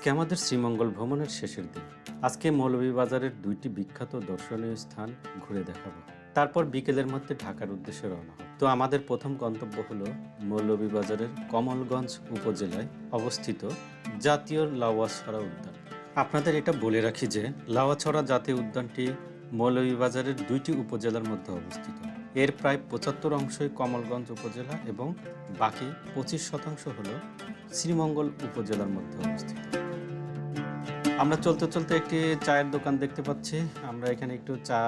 আজকে আমাদের শ্রীমঙ্গল ভ্রমণের শেষের দিন আজকে মৌলভীবাজারের দুইটি বিখ্যাত দর্শনীয় স্থান ঘুরে দেখাবো। তারপর বিকেলের মধ্যে ঢাকার উদ্দেশ্যে রওনা তো আমাদের প্রথম গন্তব্য হলো মৌলভীবাজারের কমলগঞ্জ উপজেলায় অবস্থিত জাতীয় লাওয়াছড়া উদ্যান। আপনাদের এটা বলে রাখি যে লাওয়াছড়া জাতীয় উদ্যানটি মৌলভীবাজারের দুইটি উপজেলার মধ্যে অবস্থিত। এর প্রায় পঁচাত্তর অংশই কমলগঞ্জ উপজেলা এবং বাকি পঁচিশ শতাংশ হলো শ্রীমঙ্গল উপজেলার মধ্যে অবস্থিত। আমরা চলতে চলতে একটি চায়ের দোকান দেখতে পাচ্ছি। আমরা এখানে একটু চা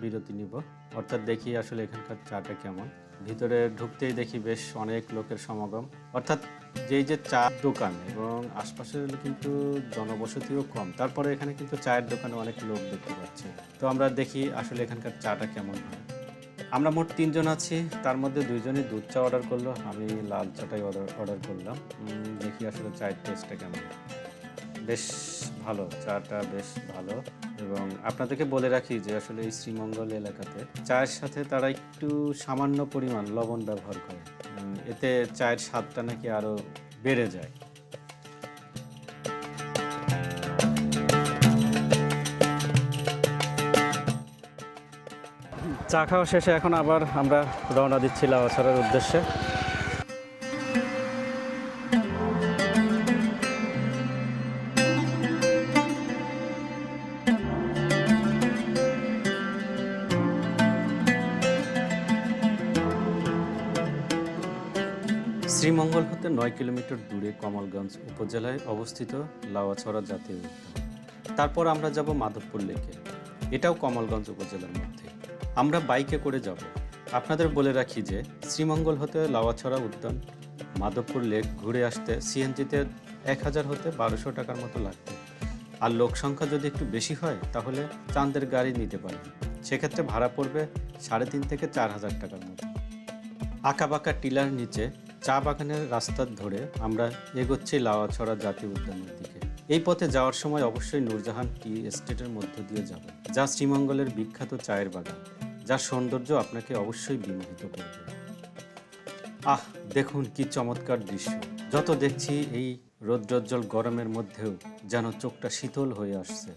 বিরতি নিব। অর্থাৎ দেখি আসলে এখানকার চাটা কেমন। ভিতরে ঢুকতেই দেখি বেশ অনেক লোকের সমাগম। অর্থাৎ যেই যে চা দোকান এবং আশপাশের কিন্তু জনবসতিও কম। তারপরে এখানে কিন্তু চায়ের দোকানে অনেক লোক দেখতে পাচ্ছি। তো আমরা দেখি আসলে এখানকার চাটা কেমন হয়। আমরা মোট তিনজন আছি। তার মধ্যে দুইজনই দুধ চা অর্ডার করল। আমি লাল চাটাই অর্ডার অর্ডার করলাম। দেখি আসলে চায়ের টেস্টটা কেমন। বেশ ভালো, চাটা বেশ ভালো এবং আপনাদেরকে বলে রাখি যে আসলে এই শ্রীমঙ্গল এলাকাতে চায়ের সাথে তারা একটু সামান্য পরিমাণ লবণ ব্যবহার করে। এতে চায়ের স্বাদটা নাকি আরও বেড়ে যায়। চা খাওয়া শেষে এখন আবার আমরা রওনা দিচ্ছি লাওয়াছড়ার উদ্দেশ্যে। নয় কিলোমিটার দূরে কমলগঞ্জ উপজেলায় অবস্থিত লাওয়াছড়া জাতীয় উদ্যান। তারপর আমরা যাব মাধবপুর লেকে। এটাও কমলগঞ্জ উপজেলার মধ্যে। আমরা বাইকে করে যাব। আপনাদের বলে রাখি যে শ্রীমঙ্গল হতে লাওয়াছড়া উদ্যান, মাধবপুর লেক ঘুরে আসতে সিএনজিতে এক হাজার হতে বারোশো টাকার মতো লাগবে। আর লোক সংখ্যা যদি একটু বেশি হয়, তাহলে চাঁদের গাড়ি নিতে পারেন সেক্ষেত্রে ভাড়া পড়বে সাড়ে তিন থেকে চার হাজার টাকার মতো। আঁকাবাঁকা টিলার নিচে চা বাগানের রাস্তার ধরে আমরা এগোচ্ছি লাওয়াছড়া জাতীয় উদ্যানের দিকে। এই পথে যাওয়ার সময় অবশ্যই নূরজাহান টি এস্টেটের মধ্য দিয়ে যাব, যা শ্রীমঙ্গলের বিখ্যাত চায়ের বাগান, যার সৌন্দর্য আপনাকে অবশ্যই বিমোহিত করবে। আহ, দেখুন কি চমৎকার দৃশ্য। যত দেখছি এই রৌদ্রোজ্জ্বল গরমের মধ্যেও যেন চোখটা শীতল হয়ে আসছে।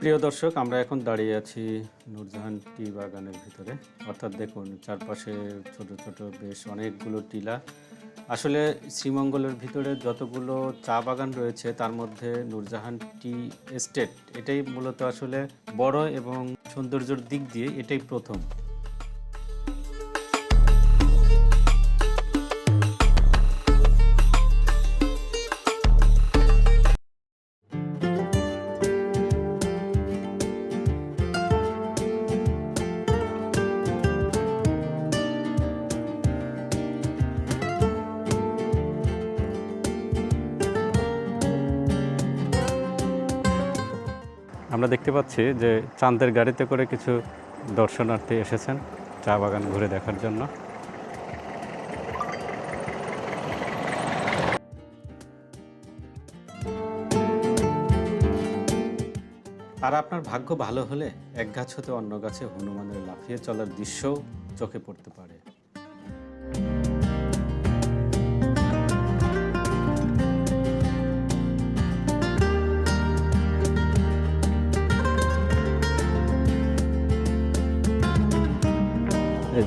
প্রিয় দর্শক, আমরা এখন দাঁড়িয়ে আছি নুরজাহান টি বাগানের ভিতরে। অর্থাৎ দেখুন, চারপাশে ছোট ছোট বেশ অনেকগুলো টিলা। আসলে শ্রীমঙ্গলের ভিতরে যতগুলো চা বাগান রয়েছে, তার মধ্যে নুরজাহান টি এস্টেট, এটাই মূলত আসলে বড় এবং সৌন্দর্যর দিক দিয়ে এটাই প্রথম। আমরা দেখতে পাচ্ছি যে চাঁদের গাড়িতে করে কিছু দর্শনার্থী এসেছেন চা বাগান ঘুরে দেখার জন্য। আর আপনার ভাগ্য ভালো হলে এক গাছ হতে অন্য গাছে হনুমানের লাফিয়ে চলার দৃশ্যও চোখে পড়তে পারে।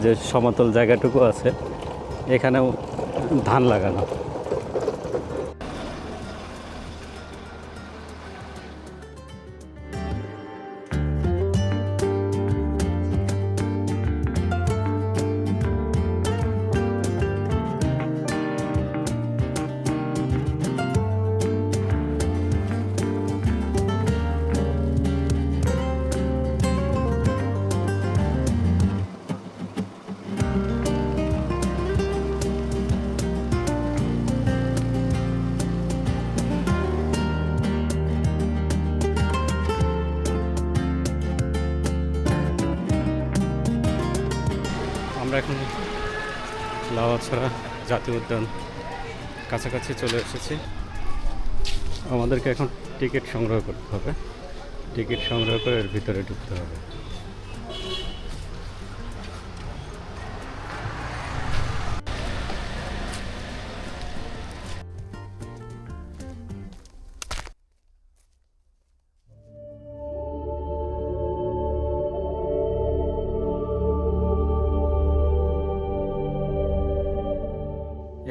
যে সমতল জায়গাটুকু আছে এখানেও ধান লাগানো। লাওয়াছড়া জাতীয় উদ্যান কাছাকাছি চলে এসেছি। আমাদেরকে এখন টিকিট সংগ্রহ করতে হবে। টিকিট সংগ্রহ করে এর ভিতরে ঢুকতে হবে।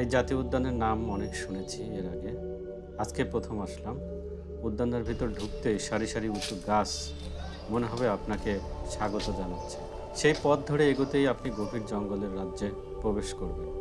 এই জাতীয় উদ্যানের নাম অনেক শুনেছি এর আগে। আজকে প্রথম আসলাম। উদ্যানের ভিতর ঢুকতেই সারি সারি উঁচু গাছ মনে হবে আপনাকে স্বাগত জানাচ্ছে। সেই পথ ধরে এগোতেই আপনি গভীর জঙ্গলের রাজ্যে প্রবেশ করবেন।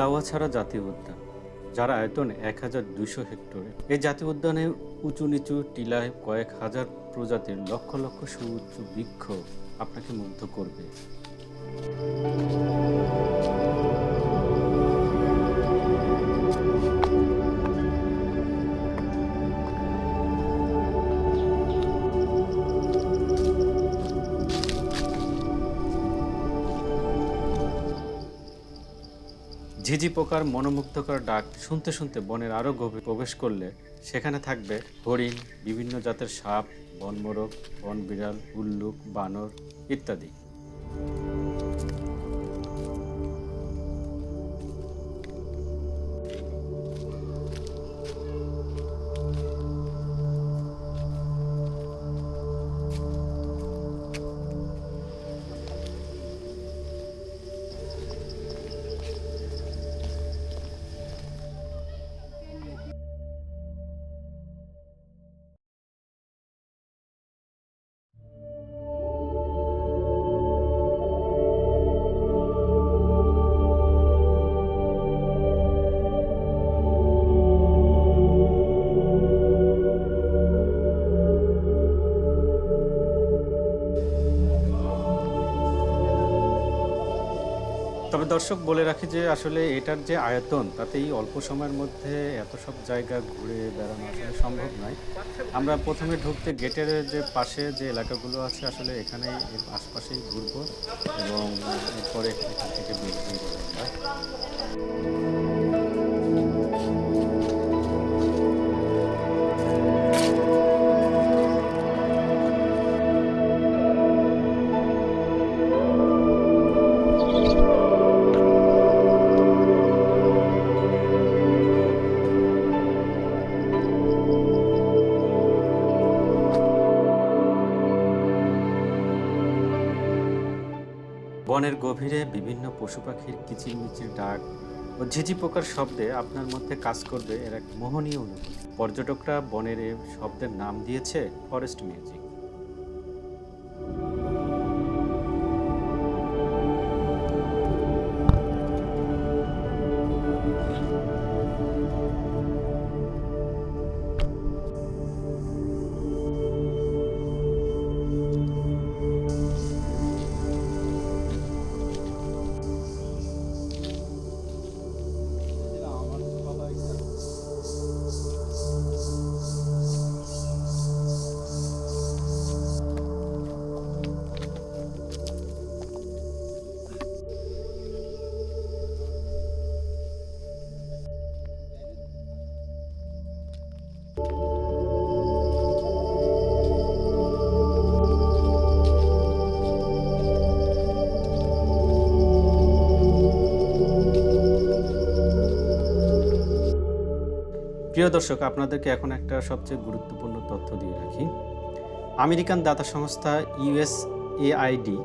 লাউয়াছাড়া জাতীয় উদ্যান, যার আয়তন এক হাজার দুইশো হেক্টরে। এই জাতীয় উদ্যানে উঁচু নিচু টিলায় কয়েক হাজার প্রজাতির লক্ষ লক্ষ সুউচ্চ বৃক্ষ আপনাকে মুগ্ধ করবে। ঝিঝি পোকার মনোমুগ্ধকর ডাক শুনতে শুনতে বনের আরও গভীর প্রবেশ করলে সেখানে থাকবে হরিণ, বিভিন্ন জাতের সাপ বনমোরক বন বিড়াল উল্লুক, বানর ইত্যাদি। দর্শক বলে রাখি যে আসলে এটার যে আয়তন, তাতেই অল্প সময়ের মধ্যে এত সব জায়গা ঘুরে বেড়ানো আসলে সম্ভব নয়। আমরা প্রথমে ঢুকতে গেটের যে পাশে যে এলাকাগুলো আছে, আসলে এখানেই আশপাশেই ঘুরবো এবং পরে এখান থেকে বের গভীরে বিভিন্ন পশু পাখির কিচিরমিচির ডাক ও ঝিঝি পোকার শব্দে আপনার মধ্যে কাজ করবে এর এক মোহনীয় অনুভূতি। পর্যটকরা বনের শব্দের নাম দিয়েছে ফরেস্ট মিউজিক। প্রিয় দর্শক, আপনাদেরকে এখন একটা সবচেয়ে গুরুত্বপূর্ণ তথ্য দিয়ে রাখি। আমেরিকান দাতা সংস্থা ইউএসএআইডি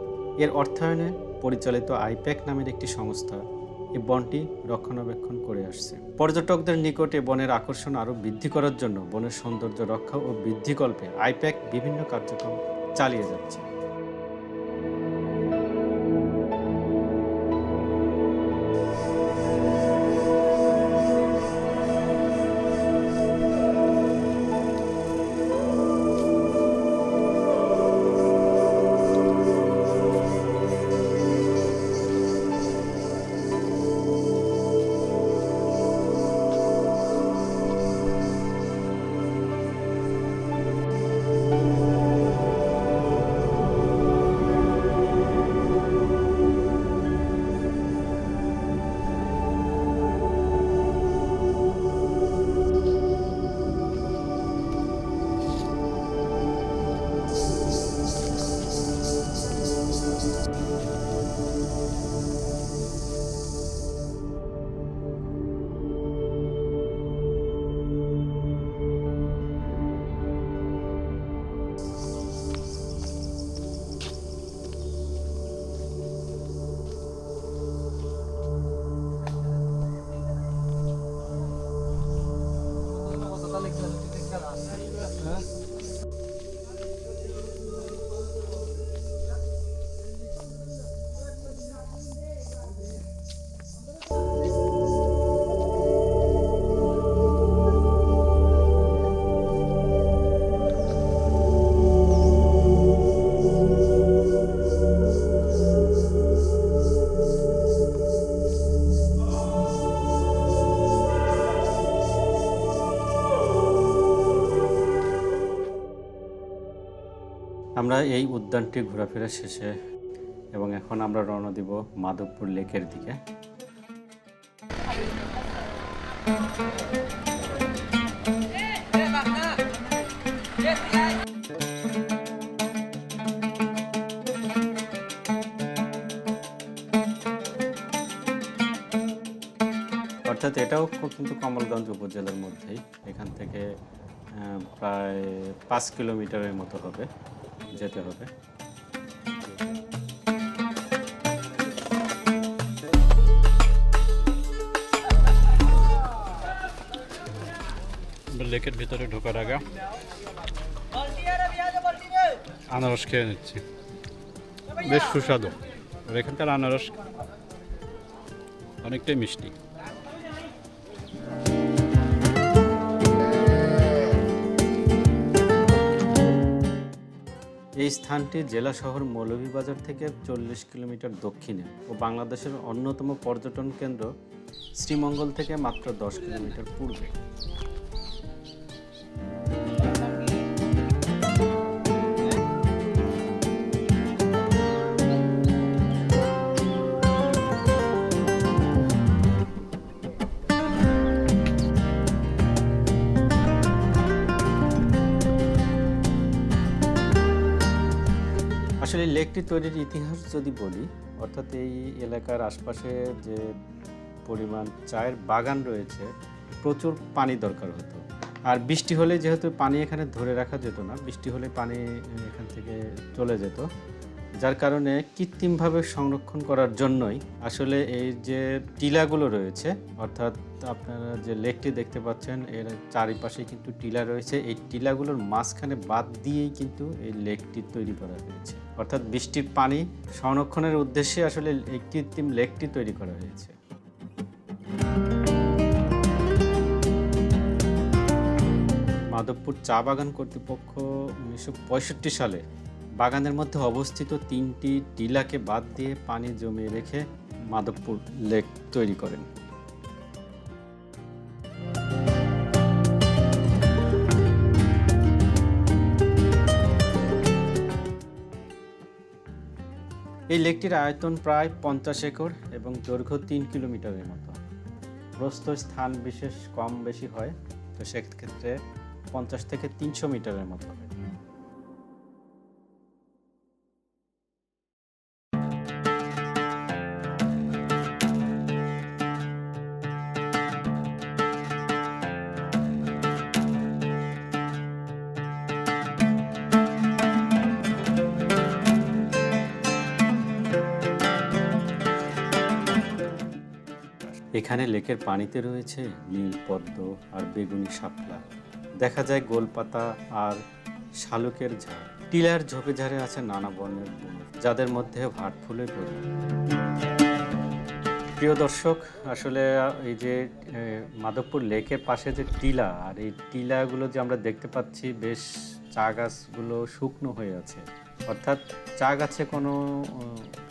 এর অর্থায়নে পরিচালিত আইপ্যাক নামের একটি সংস্থা এই বনটি রক্ষণাবেক্ষণ করে আসছে। পর্যটকদের নিকটে বনের আকর্ষণ আরও বৃদ্ধি করার জন্য বনের সৌন্দর্য রক্ষা ও বৃদ্ধিকল্পে আইপ্যাক বিভিন্ন কার্যক্রম চালিয়ে যাচ্ছে। এই উদ্যানটি ঘোরাফেরা শেষে এবং এখন আমরা রওনা দিব মাধবপুর লেকের দিকে। অর্থাৎ এটাও কিন্তু কমলগঞ্জ উপজেলার মধ্যেই। এখান থেকে প্রায় পাঁচ কিলোমিটারের মতো হবে। যেতে হবে। লেকের ভিতরে ঢোকার আগে আনারস খেয়ে নিচ্ছি। বেশ সুস্বাদু। আর এখানকার আনারস অনেকটাই মিষ্টি। এই স্থানটি জেলা শহর মৌলভীবাজার থেকে চল্লিশ কিলোমিটার দক্ষিণে ও বাংলাদেশের অন্যতম পর্যটন কেন্দ্র শ্রীমঙ্গল থেকে মাত্র দশ কিলোমিটার পূর্বে। আসলে লেকটি তৈরির ইতিহাস যদি বলি, অর্থাৎ এই এলাকার আশপাশে যে পরিমাণ চায়ের বাগান রয়েছে, প্রচুর পানি দরকার হতো। আর বৃষ্টি হলে যেহেতু পানি এখানে ধরে রাখা যেত না, বৃষ্টি হলে পানি এখান থেকে চলে যেত। যার কারণে কৃত্রিমভাবে সংরক্ষণ করার জন্যই আসলে এই যে টিলাগুলো রয়েছে, অর্থাৎ আপনারা যে লেকটি দেখতে পাচ্ছেন, এর চারিপাশে কিন্তু টিলা রয়েছে। এই টিলাগুলোর মাঝখানে বাদ দিয়েই কিন্তু এই লেকটি তৈরি করা হয়েছে। অর্থাৎ বৃষ্টির পানি সংরক্ষণের উদ্দেশ্যে আসলে এই কৃত্রিম লেকটি তৈরি করা হয়েছে। মাধবপুর চা বাগান কর্তৃপক্ষ উনিশশো পঁয়ষট্টি সালে বাগানের মধ্যে অবস্থিত তিনটি টিলাকে বাদ দিয়ে পানি জমিয়ে রেখে মাধবপুর লেক তৈরি করেন। এই লেকটির আয়তন প্রায় পঞ্চাশ একর এবং দৈর্ঘ্য তিন কিলোমিটারের মতো। প্রস্থ স্থান বিশেষ কম বেশি হয়, তো সেক্ষেত্রে পঞ্চাশ থেকে তিনশো মিটারের মতো এখানে লেকের পানিতে রয়েছে নীল পদ্ম আর বেগুনি শাপলা। দেখা যায় গোলপাতা আর শালুকের ঝাড়। টিলার ঝোপে ঝাড়ে আছে নানা বর্ণের যাদের মধ্যে ভাট ফুলে প্রিয় দর্শক, আসলে এই যে মাধবপুর লেকের পাশে যে টিলা, আর এই টিলাগুলো যে আমরা দেখতে পাচ্ছি, বেশ চা গাছগুলো শুকনো হয়ে আছে। অর্থাৎ চা গাছে কোনো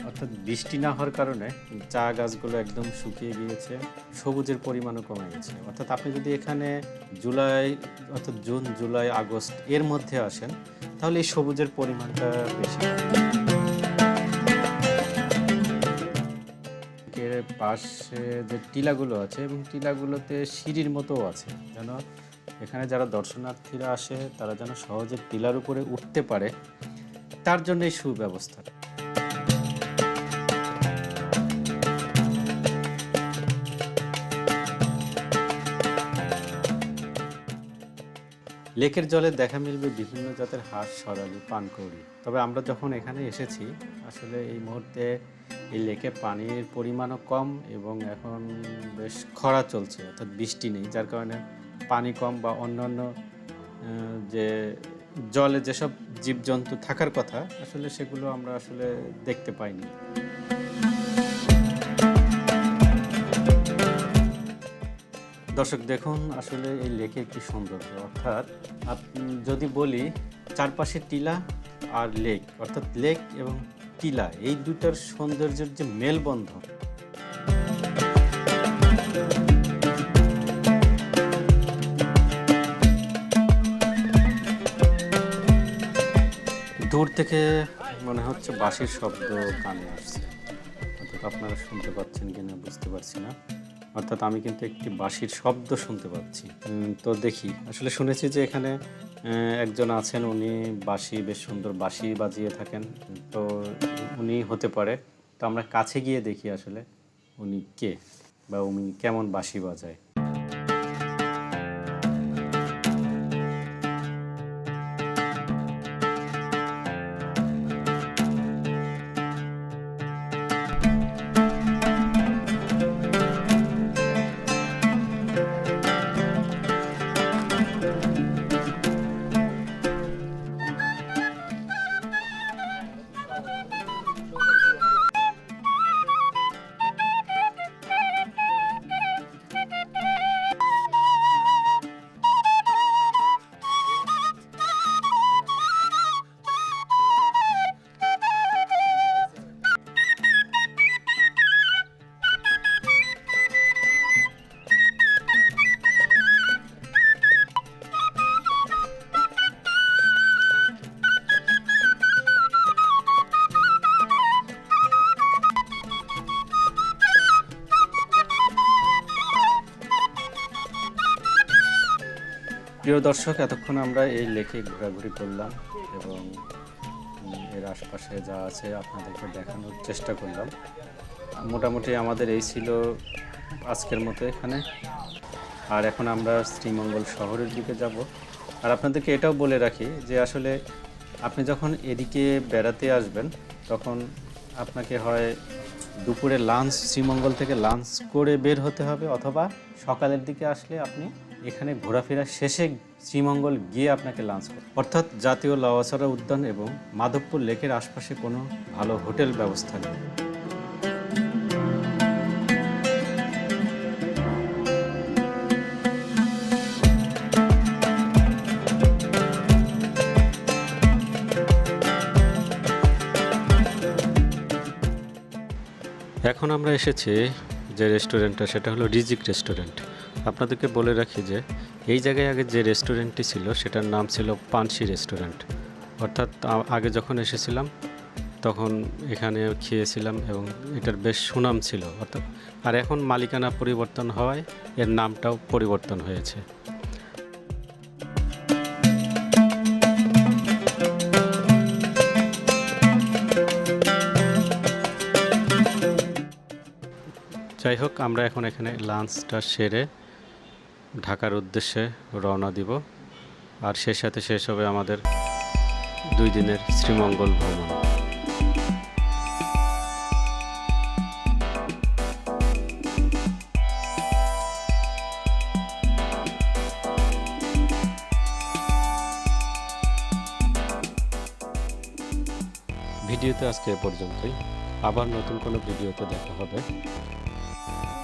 অর্থাৎ বৃষ্টি না হওয়ার কারণে চা গাছগুলো একদম শুকিয়ে গিয়েছে, সবুজের পরিমাণও কমে গেছে। অর্থাৎ আপনি যদি এখানে জুলাই, অর্থাৎ জুন, জুলাই, আগস্ট এর মধ্যে আসেন, তাহলে এই সবুজের পরিমাণটা বেশি। পাশে যে টিলাগুলো আছে এবং টিলাগুলোতে সিঁড়ির মতো আছে, যেন এখানে যারা দর্শনার্থীরা আসে, তারা যেন সহজে টিলার উপরে উঠতে পারে। তার জন্য এই সুব্যবস্থা লেকের জলে দেখা মিলবে বিভিন্ন জাতের হাঁস, সরালি, পানকৌড়ি। তবে আমরা যখন এখানে এসেছি, আসলে এই মুহূর্তে এই লেকের পানির পরিমাণও কম এবং এখন বেশ খরা চলছে, অর্থাৎ বৃষ্টি নেই, যার কারণে পানি কম বা অন্যান্য যে জলে যেসব জীবজন্তু থাকার কথা, আসলে সেগুলো আমরা আসলে দেখতে পাইনি। দর্শক, দেখুন আসলে এই লেকের কি সৌন্দর্য। অর্থাৎ যদি বলি চারপাশে টিলা আর লেক, অর্থাৎ লেক এবং টিলা, এই দুটার সৌন্দর্যের যে মেলবন্ধন। দূর থেকে মনে হচ্ছে বাঁশির শব্দ কানে আসছে। অর্থাৎ আপনারা শুনতে পাচ্ছেন কিনা বুঝতে পারছি না। অর্থাৎ আমি কিন্তু একটি বাঁশির শব্দ শুনতে পাচ্ছি। তো দেখি, আসলে শুনেছি যে এখানে একজন আছেন, উনি বাঁশি, বেশ সুন্দর বাঁশি বাজিয়ে থাকেন। তো উনি হতে পারে। তো আমরা কাছে গিয়ে দেখি আসলে উনি কে বা উনি কেমন বাঁশি বাজায়। প্রিয় দর্শক, এতক্ষণ আমরা এই লেকে ঘোরাঘুরি করলাম এবং এর আশপাশে যা আছে আপনাদেরকে দেখানোর চেষ্টা করলাম। মোটামুটি আমাদের এই ছিল আজকের মতো এখানে। আর এখন আমরা শ্রীমঙ্গল শহরের দিকে যাব। আর আপনাদেরকে এটাও বলে রাখি যে আসলে আপনি যখন এদিকে বেড়াতে আসবেন, তখন আপনাকে হয় দুপুরে লাঞ্চ শ্রীমঙ্গল থেকে লাঞ্চ করে বের হতে হবে অথবা সকালের দিকে আসলে আপনি এখানে ঘোরাফেরা শেষে শ্রীমঙ্গল গিয়ে আপনাকে লাঞ্চ করতে অর্থাৎ জাতীয় লাওয়াছড়া উদ্যান এবং মাধবপুর লেকের আশপাশে কোনো ভালো হোটেল ব্যবস্থা নেই। এখন আমরা এসেছি যে রেস্টুরেন্টটা সেটা হলো রিজিক রেস্টুরেন্ট আপনাদেরকে বলে রাখি যে, এই জায়গায় আগে যে রেস্টুরেন্টটি ছিল, সেটার নাম ছিল পানসি রেস্টুরেন্ট। অর্থাৎ আগে যখন এসেছিলাম, তখন এখানে খেয়েছিলাম এবং এটার বেশ সুনাম ছিল। অর্থাৎ, আর এখন মালিকানা পরিবর্তন হওয়ায় এর নামটাও পরিবর্তন হয়েছে। যাই হোক, আমরা এখন এখানে লাঞ্চটা সেরে ঢাকার উদ্দেশ্যে রওনা দিব। আর সে সাথে শেষ হবে আমাদের দুই দিনের শ্রীমঙ্গল ভ্রমণ। ভিডিওতে আজকে এ পর্যন্তই। আবার নতুন কোনো ভিডিওতে দেখা হবে।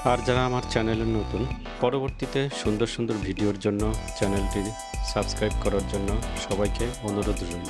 আর যারা আমার চ্যানেলে নতুন, পরবর্তীতে সুন্দর সুন্দর ভিডিওর জন্য চ্যানেলটি সাবস্ক্রাইব করার জন্য সবাইকে অনুরোধ রইল।